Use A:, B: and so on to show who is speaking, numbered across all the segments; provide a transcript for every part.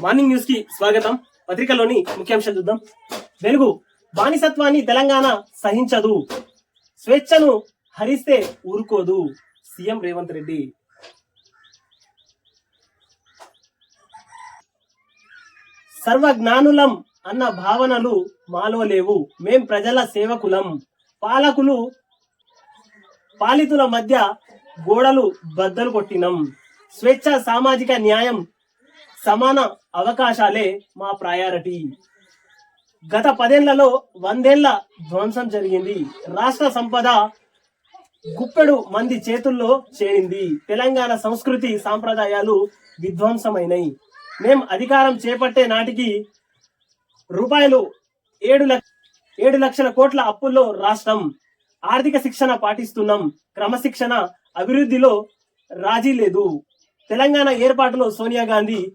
A: Morning న్యూస్కి స్వాగతం. పత్రికలోని ముఖ్యాంశాలు చూద్దాం. వెలుగు. బానిసత్వాన్ని తెలంగాణ సహించదు. స్వేచ్ఛను హరిస్తే ఊరుకోదు. సీఎం రేవంత్ రెడ్డి. సర్వజ్ఞానులం అన్న భావనలు మాలో లేవు మేం ప్రజల సేవకులం. పాలకులు పాలితుల మధ్య గోడలు బద్దలు కొట్టినం. స్వేచ్ఛ సామాజిక న్యాయం సమాన అవకాశాలే మా ప్రయారిటీ గత పదేళ్ళలో వందేళ్ళ ధ్వంసం జరిగింది. రాష్ట్ర సంపద గుప్పెడు మంది చేతుల్లో చేరింది. తెలంగాణ సంస్కృతి సాంప్రదాయాలు విధ్వంసమైనవి మేం అధికారం చేపట్టే నాటికి రూపాయలు ఏడు లక్ష ఏడు లక్షల కోట్ల అప్పుల్లో రాష్ట్రం. ఆర్థిక శిక్షణ పాటిస్తున్నాం. క్రమశిక్షణ అభివృద్ధిలో రాజీ లేదు. తెలంగాణ ఏర్పాటులో సోనియా గాంధీ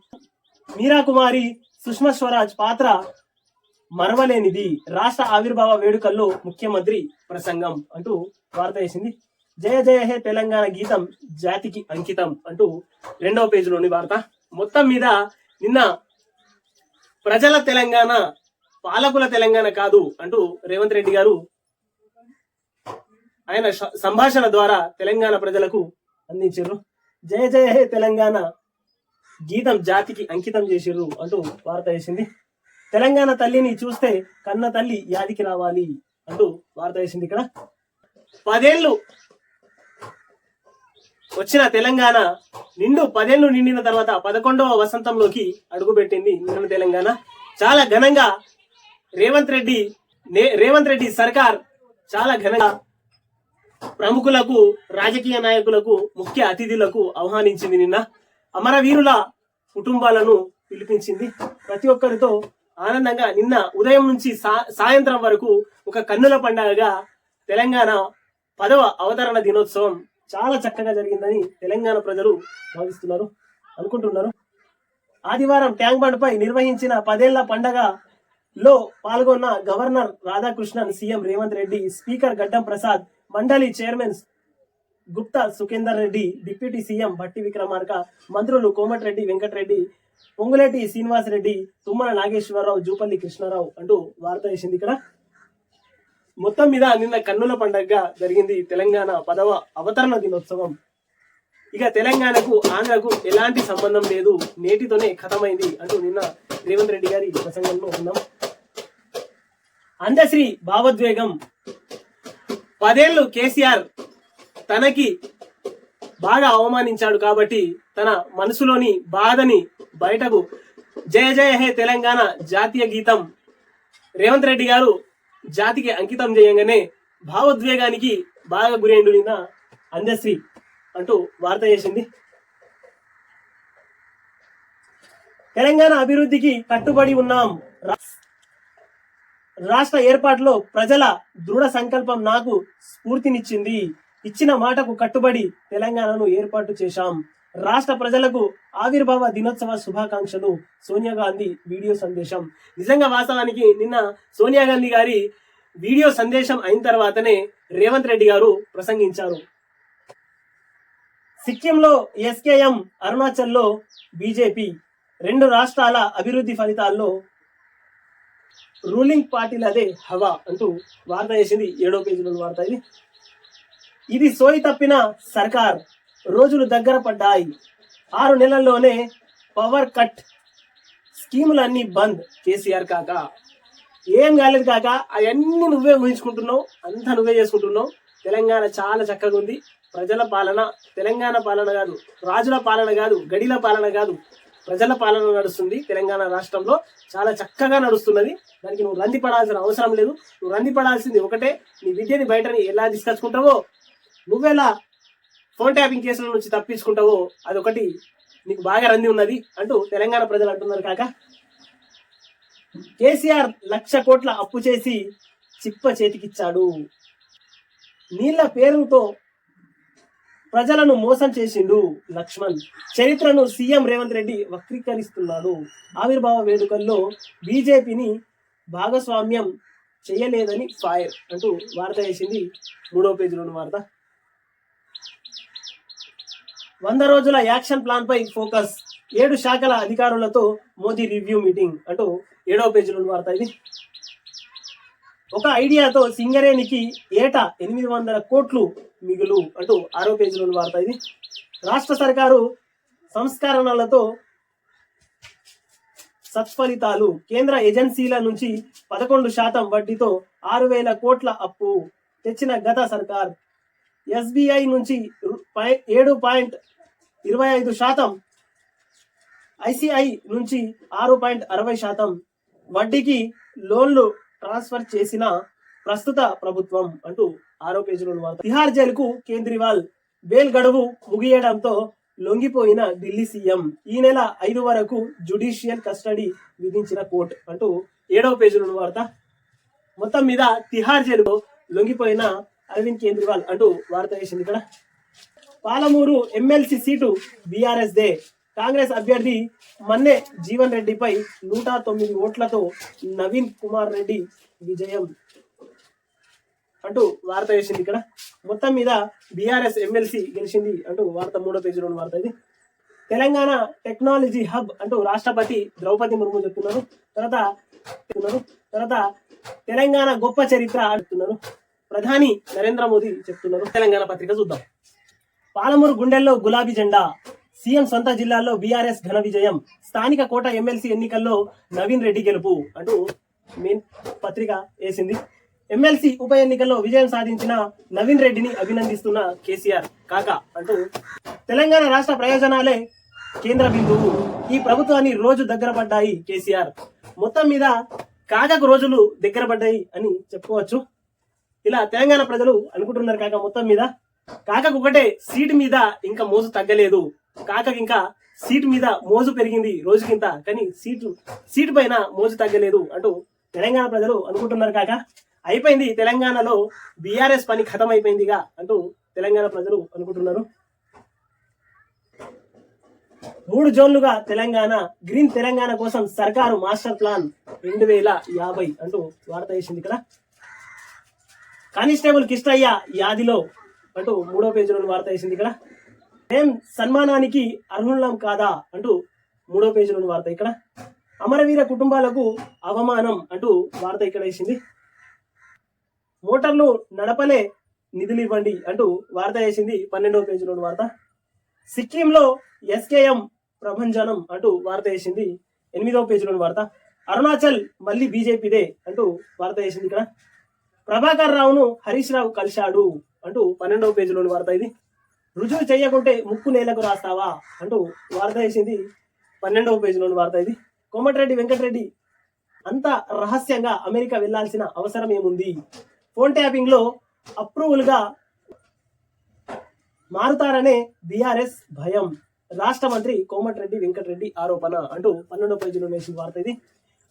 A: మీరా కుమారి సుష్మా స్వరాజ్ పాత్ర మరవలేనిది రాష్ట్ర ఆవిర్భావ వేడుకల్లో ముఖ్యమంత్రి ప్రసంగం అంటూ వార్త వేసింది. జయ జయ హే తెలంగాణ గీతం జాతికి అంకితం అంటూ రెండవ పేజీలోని వార్త. మొత్తం మీద నిన్న ప్రజల తెలంగాణ పాలకుల తెలంగాణ కాదు అంటూ రేవంత్ రెడ్డి గారు ఆయన సంభాషణ ద్వారా తెలంగాణ ప్రజలకు అందించారు. జయ జయ హే తెలంగాణ గీతం జాతికి అంకితం చేసిర్రు అంటూ వార్త వేసింది. తెలంగాణ తల్లిని చూస్తే కన్న తల్లి యాదికి రావాలి అంటూ వార్త వేసింది ఇక్కడ. పదేళ్ళు వచ్చిన తెలంగాణ నిండు పదేళ్ళు నిండిన తర్వాత పదకొండవ వసంతంలోకి అడుగుపెట్టింది నిన్న తెలంగాణ. చాలా ఘనంగా రేవంత్ రెడ్డి నే- రేవంత్ రెడ్డి సర్కార్ చాలా ఘనంగా ప్రముఖులకు రాజకీయ నాయకులకు ముఖ్య అతిథులకు ఆహ్వానించింది నిన్న. అమరవీరుల కుటుంబాలను పిలిపించింది. ప్రతి ఒక్కరితో ఆనందంగా నిన్న ఉదయం నుంచి సాయంత్రం వరకు ఒక కన్నుల పండగగా తెలంగాణ పదవ అవతరణ దినోత్సవం చాలా చక్కగా జరిగిందని తెలంగాణ ప్రజలు భావిస్తున్నారు అనుకుంటున్నారు. ఆదివారం ట్యాంక్ బండ్పై నిర్వహించిన పదేళ్ళ పండగలో పాల్గొన్న governor Radhakrishnan CM Revanth Reddy speaker Gaddam Prasad మండలి chairman Gupta Sukhender Reddy deputy CM Bhatti Vikramarka మంత్రులు కోమటిరెడ్డి వెంకటరెడ్డి పొంగులేటి శ్రీనివాస్ రెడ్డి తుమ్మల నాగేశ్వరరావు జూపల్లి కృష్ణారావు అంటూ వార్త వేసింది ఇక్కడ. మొత్తం మీద నిన్న కన్నుల పండగగా జరిగింది తెలంగాణ పదవ అవతరణ దినోత్సవం. ఇక తెలంగాణకు ఆంధ్రకు ఎలాంటి సంబంధం లేదు నేటితోనే ఖతమైంది అంటూ నిన్న రేవంత్ రెడ్డి గారి ప్రసంగంలో ఉన్నాం. అందశ్రీ భావోద్వేగం. పదేళ్ళు కేసీఆర్ తనకి బాగా అవమానించాడు కాబట్టి తన మనసులోని బాధని బయటకు జయ జయ హే తెలంగాణ జాతీయ గీతం. రేవంత్ రెడ్డి గారు జాతికి అంకితం చేయంగానే భావోద్వేగానికి బాగా గురైండు నిన్న అందశ్రీ అంటూ వార్త చేసింది. తెలంగాణ అభివృద్ధికి కట్టుబడి ఉన్నాం. రాష్ట్ర ఏర్పాటులో ప్రజల దృఢ సంకల్పం నాకు స్ఫూర్తినిచ్చింది. ఇచ్చిన మాటకు కట్టుబడి తెలంగాణను ఏర్పాటు చేశాం. రాష్ట్ర ప్రజలకు ఆవిర్భావ దినోత్సవ శుభాకాంక్షలు. సోనియా గాంధీ వీడియో సందేశం. నిజంగా వాస్తవానికి నిన్న సోనియా గాంధీ గారి వీడియో సందేశం అయిన తర్వాతనే రేవంత్ రెడ్డి గారు ప్రసంగించారు. సిక్కింలో ఎస్కేఎం అరుణాచల్లో బీజేపీ రెండు రాష్ట్రాల అభివృద్ధి ఫలితాల్లో రూలింగ్ పార్టీలదే హవా అంటూ వార్త చేసింది ఏడో పేజీలో వార్త ఇది. ఇది సోయి తప్పిన సర్కార్. రోజులు దగ్గర పడ్డాయి. ఆరు నెలల్లోనే పవర్ కట్ స్కీములన్నీ బంద్ కేసీఆర్ కాక. ఏం కాలేదు కాక అవన్నీ నువ్వే ఊహించుకుంటున్నావు అంతా నువ్వే చేసుకుంటున్నావు. తెలంగాణ చాలా చక్కగా ఉంది. ప్రజల పాలన తెలంగాణ పాలన కాదు రాజుల పాలన కాదు గడిల పాలన కాదు ప్రజల పాలన నడుస్తుంది. తెలంగాణ రాష్ట్రంలో చాలా చక్కగా నడుస్తున్నది. దానికి నువ్వు రంది పడాల్సిన అవసరం లేదు. నువ్వు రంది పడాల్సింది ఒకటే. నీ విద్యని బయటని ఎలా తీసుకొచ్చుకుంటావో నువ్వెలా ఫోన్ ట్యాపింగ్ కేసుల నుంచి తప్పించుకుంటావో అదొకటి నీకు బాగా రంది ఉన్నది అంటూ తెలంగాణ ప్రజలు అంటున్నారు కాక. కేసీఆర్ లక్ష కోట్ల అప్పు చేసి చిప్ప చేతికిచ్చాడు. నీళ్ళ పేరుతో ప్రజలను మోసం చేసిండు లక్ష్మణ్. చరిత్రను సీఎం రేవంత్ రెడ్డి వక్రీకరిస్తున్నాడు. ఆవిర్భావ వేడుకల్లో బీజేపీని భాగస్వామ్యం చేయలేదని ఫైర్ అంటూ వార్త వేసింది మూడో పేజీలోని వార్త. వంద రోజుల యాక్షన్ ప్లాన్ పై ఫోకస్. ఏడు శాఖల అధికారులతో మోదీ రివ్యూ మీటింగ్ అంటూ ఏడవ పేజీలో వార్త ఇది. ఒక ఐడియాతో సింగరేణికి ఏటా ఎనిమిది వందల కోట్లు మిగులు అంటూ ఆరో పేజీలో వార్త ఇది. రాష్ట్ర సర్కారు సంస్కరణలతో సత్ఫలితాలు. కేంద్ర ఏజెన్సీల నుంచి పదకొండు శాతం వడ్డీతో ఆరు వేల కోట్ల అప్పు తెచ్చిన గత సర్కార్. ఎస్బీఐ నుంచి పై- ఏడు పాయింట్ ఇరవై ఐదు శాతం ఐసిఐ నుంచి ఆరు పాయింట్ అరవై శాతం వడ్డీకి లోన్లు ట్రాన్స్ఫర్ చేసిన ప్రస్తుత ప్రభుత్వం అంటూ ఆరో పేజీలో వార్త. తిహార్ జైలుకు కేజ్రీవాల్ బెయిల్ గడువు ముగియడంతో లొంగిపోయిన ఢిల్లీ సీఎం. ఈ నెల ఐదు వరకు జుడిషియల్ కస్టడీ విధించిన కోర్టు అంటూ ఏడవ పేజీలో వార్త. మొత్తం మీద తిహార్ జైలులో లొంగిపోయిన అరవింద్ కేజ్రీవాల్ అంటూ వార్త వేసింది ఇక్కడ. పాలమూరు ఎమ్మెల్సీ సీటు బీఆర్ఎస్ దే. కాంగ్రెస్ అభ్యర్థి మన్నె జీవన్ రెడ్డిపై నూట తొమ్మిది ఓట్లతో నవీన్ కుమార్ రెడ్డి విజయం. అంటూ వార్త వేసింది ఇక్కడ. మొత్తం మీద బీఆర్ఎస్ ఎమ్మెల్సీ గెలిచింది అంటూ వార్త మూడో పేజీలో వార్త ఇది. తెలంగాణ టెక్నాలజీ హబ్ అంటూ రాష్ట్రపతి ద్రౌపది ముర్ము చెప్తున్నారు. తర్వాత చెప్తున్నారు. తర్వాత తెలంగాణ గొప్ప చరిత్ర అంటున్నారు. ప్రధాని నరేంద్ర మోదీ చెప్తున్నారు. తెలంగాణ పత్రిక చూద్దాం. పాలమూరు గుండెల్లో గులాబీ జెండా. సీఎం సొంత జిల్లాల్లో బీఆర్ఎస్ ఘన విజయం. స్థానిక కోట ఎమ్మెల్సీ ఎన్నికల్లో నవీన్ రెడ్డి గెలుపు అంటూ మెయిన్ పత్రిక వేసింది. ఎమ్మెల్సీ ఉప ఎన్నికల్లో విజయం సాధించిన నవీన్ రెడ్డిని అభినందిస్తున్న కేసీఆర్. కాక అంటూ తెలంగాణ రాష్ట్ర ప్రయోజనాలే కేంద్ర బిందువు. ఈ ప్రభుత్వాన్ని రోజు దగ్గర పడ్డాయి కేసీఆర్. మొత్తం మీద కాకకు రోజులు దగ్గర పడ్డాయి అని చెప్పుకోవచ్చు. ఇలా తెలంగాణ ప్రజలు అనుకుంటున్నారు కాక మొత్తం మీద? కాకకు ఒకటే సీటు మీద ఇంకా మోజు తగ్గలేదు. కాకకి ఇంకా సీటు మీద మోజు పెరిగింది రోజుకింత కానీ సీటు సీటు పైన మోజు తగ్గలేదు అంటూ తెలంగాణ ప్రజలు అనుకుంటున్నారు కాక. అయిపోయింది తెలంగాణలో బీఆర్ఎస్ పని ఖతం అయిపోయిందిగా అంటూ తెలంగాణ ప్రజలు అనుకుంటున్నారు. మూడు జోన్లుగా తెలంగాణ గ్రీన్ తెలంగాణ కోసం సర్కారు మాస్టర్ ప్లాన్ రెండు వేల యాభై అంటూ వార్త వేసింది ఇక్కడ కానిస్టేబుల్ కిష్టయ్య యాదిలో అంటూ మూడో పేజీలో వార్త వేసింది ఇక్కడ. ఏం సన్మానానికి అర్హులం కాదా అంటూ మూడో పేజీలో వార్త ఇక్కడ. అమరవీర కుటుంబాలకు అవమానం అంటూ వార్త ఇక్కడ వేసింది. మోటార్లు నడపలే నిధులు ఇవ్వండి అంటూ వార్త వేసింది పన్నెండవ పేజీలో వార్త. సిక్కింలో ఎస్కేఎం ప్రభంజనం అంటూ వార్త వేసింది ఎనిమిదవ పేజీలోని వార్త. అరుణాచల్ మళ్ళీ బీజేపీదే అంటూ వార్త వేసింది ఇక్కడ. ప్రభాకర్ రావును హరీష్ రావు కలిశాడు. అంటూ పన్నెండవ పేజీలోని వార్త ఇది. రుజువు చేయకుంటే ముక్కు నేలకు రాస్తావా? అంటూ వార్త వేసింది పన్నెండవ పేజీలోని వార్త ఇది. కోమటిరెడ్డి వెంకటరెడ్డి అంత రహస్యంగా అమెరికా వెళ్ళాల్సిన అవసరం ఏముంది? ఫోన్ ట్యాపింగ్లో అప్రూవల్గా మారుతారనే బీఆర్ఎస్ భయం. రాష్ట్ర మంత్రి కోమటిరెడ్డి వెంకటరెడ్డి ఆరోపణ అంటూ పన్నెండో పేజీలో వేసిన వార్త ఇది.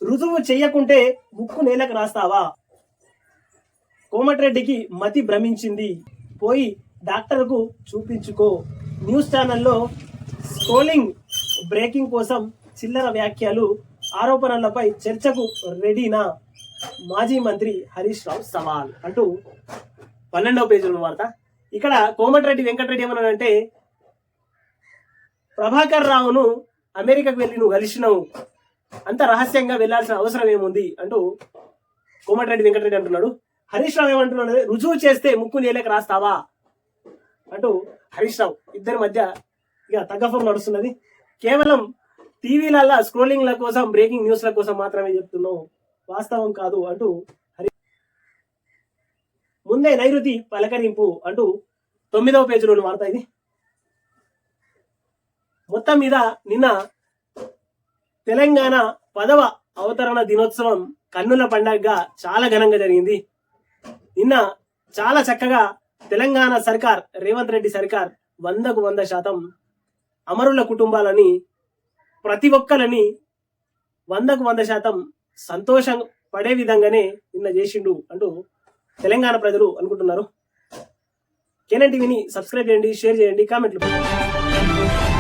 A: రుజువు చేయకుంటే ముక్కు నేలకు రాస్తావా? కోమటిరెడ్డికి మతి భ్రమించింది. పోయి డాక్టర్కు చూపించుకో. న్యూస్ ఛానల్లో స్కోలింగ్ బ్రేకింగ్ కోసం చిల్లర వ్యాఖ్యలు ఆరోపణలపై చర్చకు రెడీనా? మాజీ మంత్రి హరీష్ రావు సవాల్ అంటూ పన్నెండవ పేజీలో వార్త. ఇక్కడ కోమటిరెడ్డి వెంకటరెడ్డి ఏమన్నాడంటే ప్రభాకర్ రావును అమెరికాకు వెళ్ళి నువ్వు కలిసినావు. అంత రహస్యంగా వెళ్ళాల్సిన అవసరం ఏముంది? అంటూ కోమటిరెడ్డి వెంకటరెడ్డి అంటున్నాడు. హరీష్ రావు ఏమంటున్నాడు? రుజువు చేస్తే ముక్కు నేలకు రాస్తావా? అంటూ హరీష్ రావు ఇద్దరి మధ్య ఇక తగ్గఫం నడుస్తున్నది. కేవలం టీవీలల్లా స్క్రోలింగ్ల కోసం బ్రేకింగ్ న్యూస్ల కోసం మాత్రమే చెప్తున్నావు వాస్తవం కాదు అంటూ హరి ముందే నైరుతి పలకరింపు అంటూ తొమ్మిదవ పేజీలోని వార్త ఇది. మొత్తం మీద నిన్న తెలంగాణ పదవ అవతరణ దినోత్సవం కన్నుల పండగగా చాలా ఘనంగా జరిగింది. నిన్న చాలా చక్కగా తెలంగాణ సర్కార్ రేవంత్ రెడ్డి సర్కార్ వందకు వంద శాతం అమరుల కుటుంబాలని ప్రతి ఒక్కరిని వందకు వంద శాతం సంతోషం పడే విధంగానే నిన్న చేసిండు అంటూ తెలంగాణ ప్రజలు అనుకుంటున్నారు. కేనన్ టీవీని సబ్స్క్రైబ్ చేయండి షేర్ చేయండి కామెంట్లు పెట్టండి.